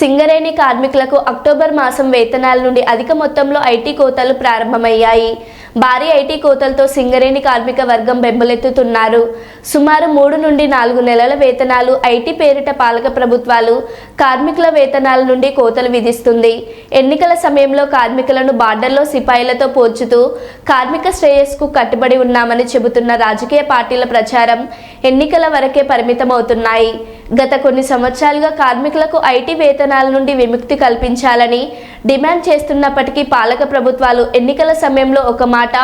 సింగరేణి కార్మికులకు అక్టోబర్ మాసం వేతనాల నుండి అధిక మొత్తంలో ఐటీ కోతలు ప్రారంభమయ్యాయి. భారీ ఐటీ కోతలతో సింగరేణి కార్మిక వర్గం బెంబలెత్తుతున్నారు. సుమారు మూడు నుండి నాలుగు నెలల వేతనాలు ఐటీ పేరిట పాలక ప్రభుత్వాలు కార్మికుల వేతనాల నుండి కోతలు విధిస్తుంది. ఎన్నికల సమయంలో కార్మికులను బార్డర్లో సిపాయిలతో పోల్చుతూ కార్మిక శ్రేయస్కు కట్టుబడి ఉన్నామని చెబుతున్న రాజకీయ పార్టీల ప్రచారం ఎన్నికల వరకే పరిమితమవుతున్నాయి. గత కొన్ని సంవత్సరాలుగా కార్మికులకు ఐటీ వేతనాల నుండి విముక్తి కల్పించాలని డిమాండ్ చేస్తున్నప్పటికీ పాలక ప్రభుత్వాలు ఎన్నికల సమయంలో ఒక మాట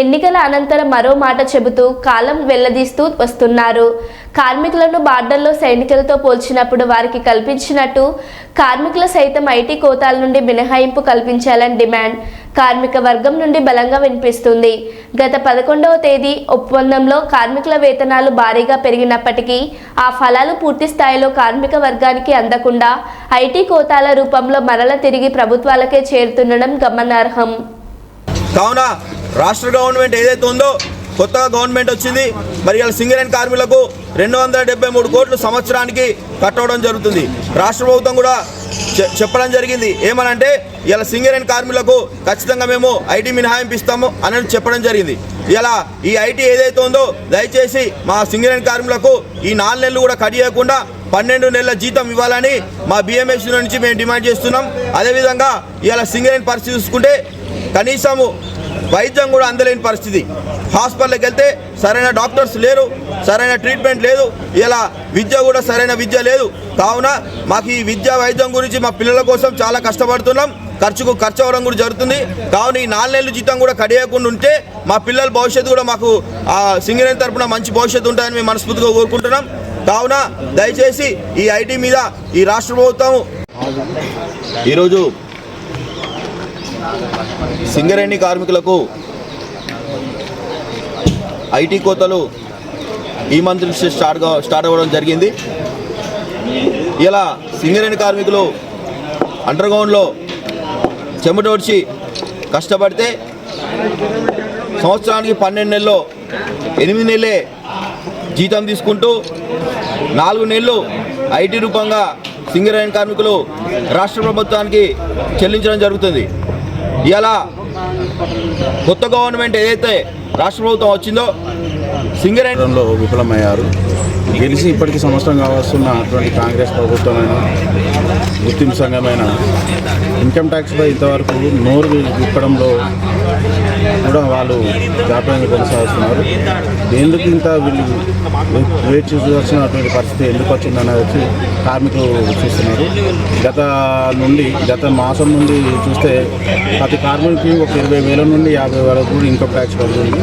ఎన్నికల అనంతరం మరో మాట చెబుతూ కాలం వెల్లదీస్తూ వస్తున్నారు. కార్మికులను బార్డర్లో సైనికులతో పోల్చినప్పుడు వారికి కల్పించినట్టు కార్మికుల సైతం ఐటీ కోతాల నుండి మినహాయింపు కల్పించాలని డిమాండ్. కార్మిక వర్గం నుండి బలంగా వినిపిస్తుంది. గత పదకొండవ తేదీ ఒప్పందంలో కార్మికుల వేతనాలు భారీగా పెరిగినప్పటికీ ఆ ఫలాలు పూర్తి స్థాయిలో కార్మిక వర్గానికి అందకుండా ఐటీ కోతాల రూపంలో మరల తిరిగి ప్రభుత్వాలకే చేరుతుండడం గమనార్హం. కావున రాష్ట్ర గవర్నమెంట్ ఏదైతే ఉందో కొత్తగా గవర్నమెంట్ వచ్చింది మరి ఇలా సింగరేణి కార్మికులకు రెండు వందల డెబ్బై మూడు కోట్లు సంవత్సరానికి కట్టవడం జరుగుతుంది. రాష్ట్ర ప్రభుత్వం కూడా చెప్పడం జరిగింది. ఏమనంటే ఇలా సింగరేణి కార్మికులకు ఖచ్చితంగా మేము ఐటీ మినహాయింపు ఇస్తాము అని చెప్పడం జరిగింది. ఇలా ఈ ఐటీ ఏదైతే ఉందో దయచేసి మా సింగరేణి కార్మికులకు ఈ నాలుగు నెలలు కూడా కట్ చేయకుండా పన్నెండు నెలల జీతం ఇవ్వాలని మా బిఎంఎస్ నుంచి మేము డిమాండ్ చేస్తున్నాం. అదేవిధంగా ఇలా సింగరేణి పరిస్థితి చూసుకుంటే కనీసము వైద్యం కూడా అందలేని పరిస్థితి. హాస్పిటల్కి వెళ్తే సరైన డాక్టర్స్ లేరు సరైన ట్రీట్మెంట్ లేదు ఇలా విద్య కూడా సరైన విద్య లేదు. కావున మాకు ఈ విద్య వైద్యం గురించి మా పిల్లల కోసం చాలా కష్టపడుతున్నాం. ఖర్చుకు ఖర్చు అవ్వడం కూడా జరుగుతుంది. కావున ఈ నాలుగు నెలల జీతం కూడా కడియకుండా ఉంటే మా పిల్లల భవిష్యత్తు కూడా మాకు ఆ సింగరేణి తరపున మంచి భవిష్యత్తు ఉంటుందని మేము మనస్ఫూర్తిగా కోరుకుంటున్నాం. కావున దయచేసి ఈ ఐటీ మీద ఈ రాష్ట్ర ప్రభుత్వం ఈరోజు సింగరేణి కార్మికులకు ఐటీ కోతలు ఈ మంత్ నుంచి స్టార్ట్ స్టార్ట్ అవ్వడం జరిగింది. ఇలా సింగరేణి కార్మికులు అండర్గ్రౌండ్లో చెమటోడ్చి కష్టపడితే సంవత్సరానికి పన్నెండు నెలల్లో ఎనిమిది నెలలే జీతం తీసుకుంటూ నాలుగు నెలలు ఐటీ రూపంగా సింగరేణి కార్మికులు రాష్ట్ర ప్రభుత్వానికి చెల్లించడం జరుగుతుంది. ఇలా కొత్త గవర్నమెంట్ ఏదైతే రాష్ట్ర ప్రభుత్వం వచ్చిందో సింగరేణంలో విఫలమయ్యారు. గెలిచి ఇప్పటికి సంవత్సరం కావాల్సిన అటువంటి కాంగ్రెస్ ప్రభుత్వమైన గుర్తింపు సంఘమైన ఇన్కమ్ ట్యాక్స్పై ఇంతవరకు నోరు విప్పడంలో కూడా వాళ్ళు జాప్యాన్ని కొనసాగుతున్నారు. ఎందుకు ఇంత వీళ్ళు వెయిట్ చూడాల్సినటువంటి పరిస్థితి ఎందుకు వచ్చిందనేది వచ్చి కార్మికులు చూస్తున్నారు. గత నుండి గత మాసం నుండి చూస్తే ప్రతి కార్మికులకి ఒక ఇరవై వేల నుండి యాభై వేల కూడా ఇన్కమ్ ట్యాక్స్ పడుతుంది.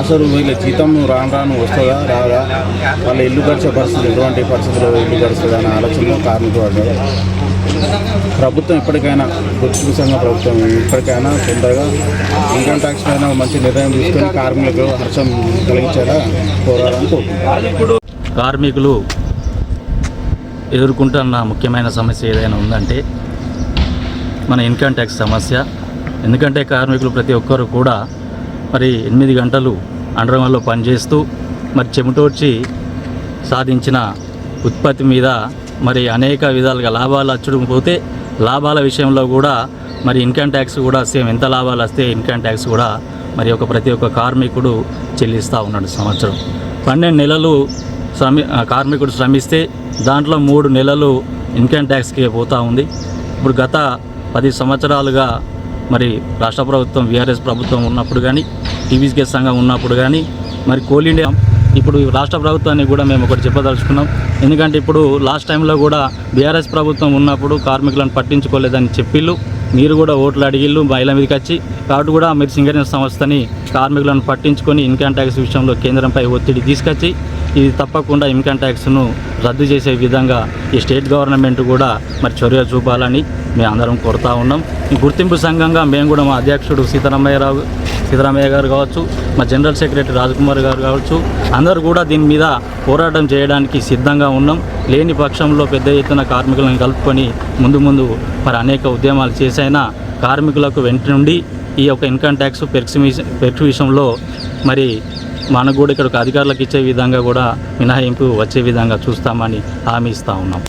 అసలు వీళ్ళ జీతం రాను రాను వస్తుందా రాదా? వాళ్ళ ఇల్లు గడిచే పరిస్థితి ఎటువంటి పరిస్థితుల్లో ఇల్లు గడుస్తుందా అనే ఆలోచనలో కార్మికులు పడ్డారు ప్రభుత్వం ఇప్పటికైనా గుర్తింపు సంఘ ప్రభుత్వం ఇప్పటికైనా తొందరగా ఇన్కమ్ ట్యాక్స్ పైన మంచి నిర్ణయం తీసుకొని కార్మికులకు హర్షం కలిగించేలా కోరాలని కార్మికులు ఎదుర్కొంటున్న ముఖ్యమైన సమస్య ఏదైనా ఉందంటే మన ఇన్కమ్ ట్యాక్స్ సమస్య. ఎందుకంటే కార్మికులు ప్రతి ఒక్కరు కూడా మరి ఎనిమిది గంటలు అండర్గ్రౌండ్లో పనిచేస్తూ మరి చెమటోడ్చి సాధించిన ఉత్పత్తి మీద మరి అనేక విధాలుగా లాభాలు అచ్చడం పోతే లాభాల విషయంలో కూడా మరి ఇన్కమ్ ట్యాక్స్ కూడా సేమ్ ఎంత లాభాలు వస్తే ఇన్కమ్ ట్యాక్స్ కూడా మరి ఒక ప్రతి ఒక్క కార్మికుడు చెల్లిస్తూ ఉన్నాడు సంవత్సరం. పన్నెండు నెలలు శ్రమి కార్మికుడు శ్రమిస్తే దాంట్లో మూడు నెలలు ఇన్కమ్ ట్యాక్స్కి పోతూ ఉంది. ఇప్పుడు గత పది సంవత్సరాలుగా మరి రాష్ట్ర ప్రభుత్వం విఆర్ఎస్ ప్రభుత్వం ఉన్నప్పుడు కానీ టీవీసీ సంఘం ఉన్నప్పుడు కానీ మరి కోల్ ఇండియా ఇప్పుడు రాష్ట్ర ప్రభుత్వాన్ని కూడా మేము ఒకటి చెప్పదలుచుకున్నాం. ఎందుకంటే ఇప్పుడు లాస్ట్ టైంలో కూడా బీఆర్ఎస్ ప్రభుత్వం ఉన్నప్పుడు కార్మికులను పట్టించుకోలేదని చెప్పిళ్ళు. మీరు కూడా ఓట్లు అడిగిళ్ళు మహిళ మీదకి వచ్చి. కాబట్టి కూడా మీరు సింగరేణ సంస్థని కార్మికులను పట్టించుకొని ఇన్కమ్ ట్యాక్స్ విషయంలో కేంద్రంపై ఒత్తిడి తీసుకొచ్చి ఇది తప్పకుండా ఇన్కమ్ ట్యాక్స్ను రద్దు చేసే విధంగా ఈ స్టేట్ గవర్నమెంట్ కూడా మరి చొరవ చూపాలని మేము అందరం కోరుతా ఉన్నాం. ఈ గుర్తింపు సంఘంగా మేము కూడా మా అధ్యక్షుడు సీతారామయ్యరావు సీతారామయ్య గారు కావచ్చు మా జనరల్ సెక్రటరీ రాజకుమార్ గారు కావచ్చు అందరూ కూడా దీని మీద పోరాటం చేయడానికి సిద్ధంగా ఉన్నాం. లేని పక్షంలో పెద్ద ఎత్తున కార్మికులను కలుపుకొని ముందు ముందు మరి అనేక ఉద్యమాలు చేసైనా కార్మికులకు వెంట నుండి ఈ యొక్క ఇన్కమ్ ట్యాక్స్ పెర్క్స్ పెర్క్స్ విషయంలో మరి మనకు కూడా ఇక్కడ అధికారులకు ఇచ్చే విధంగా కూడా మినహాయింపు వచ్చే విధంగా చూస్తామని హామీ ఇస్తూ ఉన్నాం.